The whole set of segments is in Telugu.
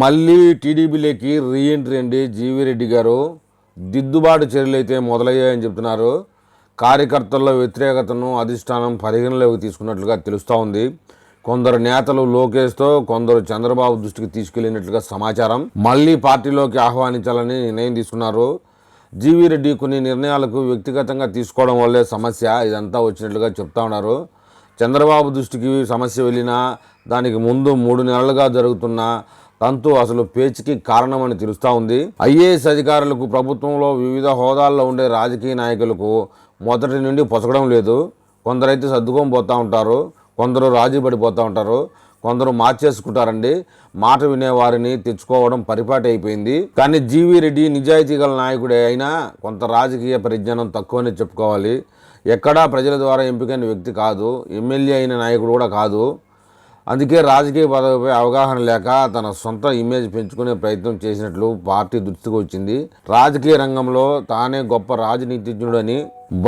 మళ్ళీ టీడీపీలోకి రీఎంట్రీ అండి జీవిరెడ్డి గారు. దిద్దుబాటు చర్యలు అయితే మొదలయ్యాయని చెప్తున్నారు. కార్యకర్తల్లో వ్యతిరేకతను అధిష్టానం పరిగణలోకి తీసుకున్నట్లుగా తెలుస్తూ ఉంది. కొందరు నేతలు లోకేష్తో కొందరు చంద్రబాబు దృష్టికి తీసుకెళ్ళినట్లుగా సమాచారం. మళ్ళీ పార్టీలోకి ఆహ్వానించాలని నిర్ణయం తీసుకున్నారు. జీవీరెడ్డి కొన్ని నిర్ణయాలకు వ్యక్తిగతంగా తీసుకోవడం వల్లే సమస్య. ఇదంతా వచ్చినట్లుగా చెప్తా ఉన్నారు. చంద్రబాబు దృష్టికి సమస్య వెళ్ళినా దానికి ముందు మూడు నెలలుగా జరుగుతున్న తంతు అసలు పేచికి కారణమని తెలుస్తూ ఉంది. ఐఏఎస్ అధికారులకు ప్రభుత్వంలో వివిధ హోదాల్లో ఉండే రాజకీయ నాయకులకు మొదటి నుండి పొసగడం లేదు. కొందరైతే సర్దుకొని పోతూ ఉంటారు. కొందరు రాజీ పడిపోతూ ఉంటారు. కొందరు మార్చేసుకుంటారండి. మాట వినే వారిని తెచ్చుకోవడం పరిపాటి అయిపోయింది. కానీ జీవీ రెడ్డి నిజాయితీ గల నాయకుడే అయినా కొంత రాజకీయ పరిజ్ఞానం తక్కువనే చెప్పుకోవాలి. ఎక్కడా ప్రజల ద్వారా ఎంపికైన వ్యక్తి కాదు. ఎమ్మెల్యే అయిన నాయకుడు కూడా కాదు. అందుకే రాజకీయ పదవిపై అవగాహన లేక తన సొంత ఇమేజ్ పెంచుకునే ప్రయత్నం చేసినట్లు పార్టీ దృష్టికి వచ్చింది. రాజకీయ రంగంలో తానే గొప్ప రాజనీతిజ్ఞుడని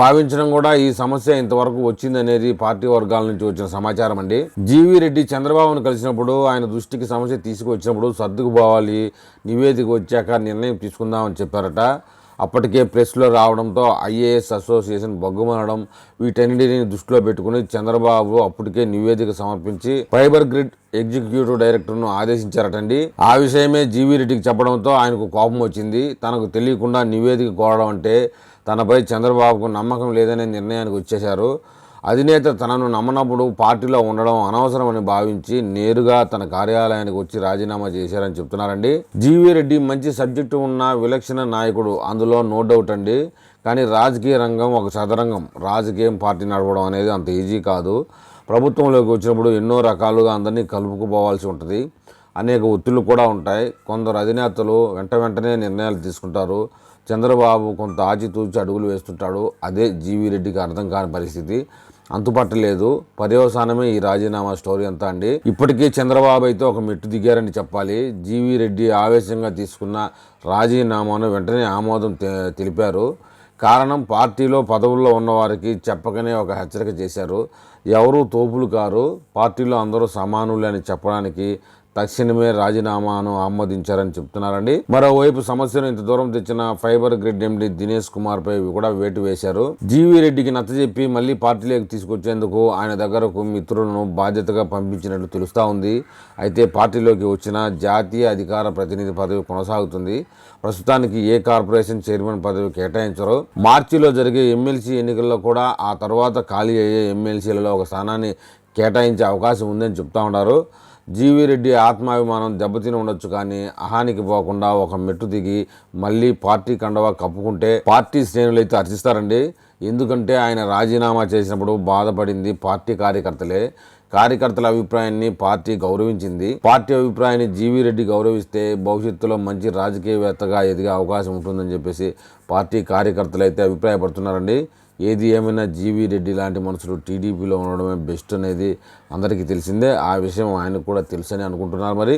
భావించడం కూడా ఈ సమస్య ఇంతవరకు వచ్చిందనేది పార్టీ వర్గాల నుంచి వచ్చిన సమాచారం అండి. జీవీ రెడ్డి చంద్రబాబును కలిసినప్పుడు ఆయన దృష్టికి సమస్య తీసుకువచ్చినప్పుడు సర్దుకుపోవాలి నివేదిక వచ్చాక నిర్ణయం తీసుకుందామని చెప్పారట. అప్పటికే ప్రెస్లో రావడంతో ఐఏఎస్ అసోసియేషన్ బగ్గుమనడం వీటన్నిటిని దృష్టిలో పెట్టుకుని చంద్రబాబు అప్పటికే నివేదిక సమర్పించి ఫైబర్ గ్రిడ్ ఎగ్జిక్యూటివ్ డైరెక్టర్ను ఆదేశించారటండి. ఆ విషయమే జీవీ రెడ్డికి చెప్పడంతో ఆయనకు కోపం వచ్చింది. తనకు తెలియకుండా నివేదిక కోరడం అంటే తనపై చంద్రబాబుకు నమ్మకం లేదనే నిర్ణయానికి వచ్చేశారు. అధినేత తనను నమ్మనప్పుడు పార్టీలో ఉండడం అనవసరమని భావించి నేరుగా తన కార్యాలయానికి వచ్చి రాజీనామా చేశారని చెప్తున్నారండి. జీవీ రెడ్డి మంచి సబ్జెక్టు ఉన్న విలక్షణ నాయకుడు. అందులో నో డౌట్ అండి. కానీ రాజకీయ రంగం ఒక చదరంగం. రాజకీయం పార్టీ నడవడం అనేది అంత ఈజీ కాదు. ప్రభుత్వంలోకి వచ్చినప్పుడు ఎన్నో రకాలుగా అందరినీ కలుపుకుపోవాల్సి ఉంటుంది. అనేక ఒత్తిళ్ళు కూడా ఉంటాయి. కొందరు అధినేతలు వెంట వెంటనే నిర్ణయాలు తీసుకుంటారు. చంద్రబాబు కొంత ఆచితూచి అడుగులు వేస్తుంటాడు. అదే జీవీ రెడ్డికి అర్థం కాని పరిస్థితి. అంతుపట్టలేదు పర్యవసానమే ఈ రాజీనామా స్టోరీ అంతా అండి. ఇప్పటికీ చంద్రబాబు అయితే ఒక మెట్టు దిగారని చెప్పాలి. జీవీ రెడ్డి ఆవేశంగా తీసుకున్న రాజీనామాను వెంటనే ఆమోదం తె- తెలిపారు. కారణం పార్టీలో పదవుల్లో ఉన్నవారికి చెప్పకనే ఒక హెచ్చరిక చేశారు. ఎవరు తోపులు కారు? పార్టీలో అందరూ సమానులే అని చెప్పడానికి తక్షణమే రాజీనామాను ఆమోదించారని చెప్తున్నారండి. మరోవైపు సమస్యను ఇంత దూరం తెచ్చిన fibre grid MD Dinesh Kumar పై కూడా వేటు వేశారు. జీవీ రెడ్డికి నచ్చజెప్పి మళ్ళీ పార్టీలోకి తీసుకొచ్చేందుకు ఆయన దగ్గరకు మిత్రులను బాధ్యతగా పంపించినట్లు తెలుస్తా ఉంది. అయితే పార్టీలోకి వచ్చిన జాతీయ అధికార ప్రతినిధి పదవి కొనసాగుతుంది. ప్రస్తుతానికి ఏ కార్పొరేషన్ చైర్మన్ పదవి కేటాయించరు. మార్చిలో జరిగే ఎమ్మెల్సీ ఎన్నికల్లో కూడా ఆ తర్వాత ఖాళీ అయ్యే ఎమ్మెల్సీలలో ఒక స్థానాన్ని కేటాయించే అవకాశం ఉందని చెప్తా ఉన్నారు. జీవి రెడ్డి ఆత్మాభిమానం దెబ్బతిని ఉండొచ్చు కానీ అహానికి పోకుండా ఒక మెట్టు దిగి మళ్ళీ పార్టీ కండవా కప్పుకుంటే పార్టీ శ్రేణులైతే అర్చిస్తారండి. ఎందుకంటే ఆయన రాజీనామా చేసినప్పుడు బాధపడింది పార్టీ కార్యకర్తలే. కార్యకర్తల అభిప్రాయాన్ని పార్టీ గౌరవించింది. పార్టీ అభిప్రాయాన్ని జీవీ రెడ్డి గౌరవిస్తే భవిష్యత్తులో మంచి రాజకీయవేత్తగా ఎదిగే అవకాశం ఉంటుందని చెప్పేసి పార్టీ కార్యకర్తలు అయితే అభిప్రాయపడుతున్నారండి. ఏది ఏమైనా జీవీ రెడ్డి లాంటి మనుషులు టీడీపీలో ఉండడమే బెస్ట్ అనేది అందరికీ తెలిసిందే. ఆ విషయం ఆయనకు కూడా తెలుసని అనుకుంటున్నారు మరి.